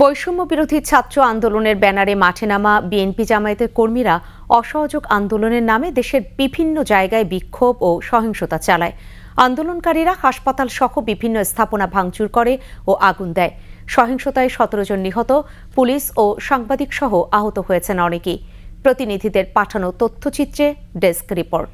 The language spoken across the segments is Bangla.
বৈষম্য বিরোধী ছাত্র আন্দোলনের ব্যানারে মাঠে নামা বিএনপি জামায়াতের কর্মীরা অসহযোগ আন্দোলনের নামে দেশের বিভিন্ন জায়গায় বিক্ষোভ ও সহিংসতা চালায়। আন্দোলনকারীরা হাসপাতাল সহ বিভিন্ন স্থাপনা ভাঙচুর করে ও আগুন দেয়। সহিংসতায় সতেরো জন নিহত, পুলিশ ও সাংবাদিক সহ আহত হয়েছেন অনেকেই। প্রতিনিধিদের পাঠানো তথ্যচিত্রে ডেস্ক রিপোর্ট।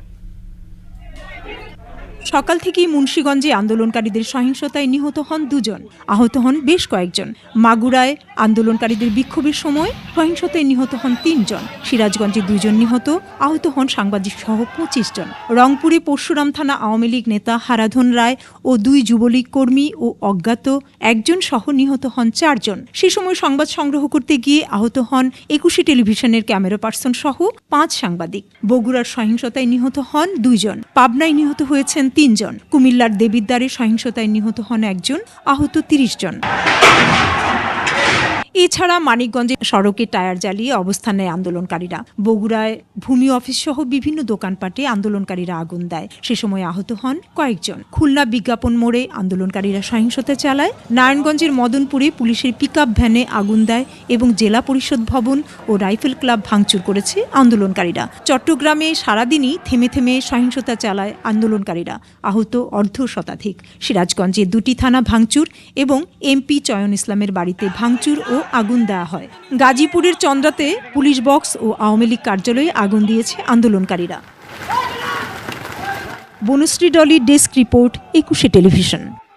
সকাল থেকেই মুন্সীগঞ্জে আন্দোলনকারীদের সহিংসতায় নিহত হন দুজন। আহত হন বেশ কয়েকজন। মাগুরায় আন্দোলনকারীদের বিক্ষোভের সময় সহিংসতায় নিহত হন তিনজন। সিরাজগঞ্জে দুজন নিহত, আহত হন সাংবাদিক সহ পঁচিশ জন। রংপুরে পরশুরাম থানা আওয়ামী লীগ নেতা হারাধন রায় ও দুই যুবলীগ কর্মী ও অজ্ঞাত একজন সহ নিহত হন চারজন। সে সময় সংবাদ সংগ্রহ করতে গিয়ে আহত হন একুশে টেলিভিশনের ক্যামেরা পার্সন সহ পাঁচ সাংবাদিক। বগুড়ার সহিংসতায় নিহত হন দুইজন পাবনায় নিহত হয়েছেন তিনজন। কুমিল্লার দেবিদ্বারে সহিংসতায় নিহত হন একজন আহত তিরিশ জন। এছাড়া মানিকগঞ্জে সড়কে টায়ার জ্বালিয়ে অবস্থান নেয় আন্দোলনকারীরা। বগুড়ায় ভূমি অফিস সহ বিভিন্ন দোকানপাটে আন্দোলনকারীরা আগুন দেয়। সে সময় আহত হন কয়েকজন। খুলনা বিজ্ঞাপন মোড়ে আন্দোলনকারীরা সহিংসতা চালায়। নারায়ণগঞ্জের মদনপুরে পুলিশের পিকআপ ভ্যানে আগুন দেয় এবং জেলা পরিষদ ভবন ও রাইফেল ক্লাব ভাঙচুর করেছে আন্দোলনকারীরা। চট্টগ্রামে সারাদিনই থেমে থেমে সহিংসতা চালায় আন্দোলনকারীরা। আহত অর্ধ শতাধিক। সিরাজগঞ্জে দুটি থানা ভাঙচুর এবং এমপি চয়ন ইসলামের বাড়িতে ভাঙচুর ও আগুন দেওয়া হয়। গাজীপুরের চন্দ্রাতে পুলিশ বক্স ও আওয়ামী লীগ কার্যালয়ে আগুন দিয়েছে আন্দোলনকারীরা। Banashree Dolly desk report, Ekushey television.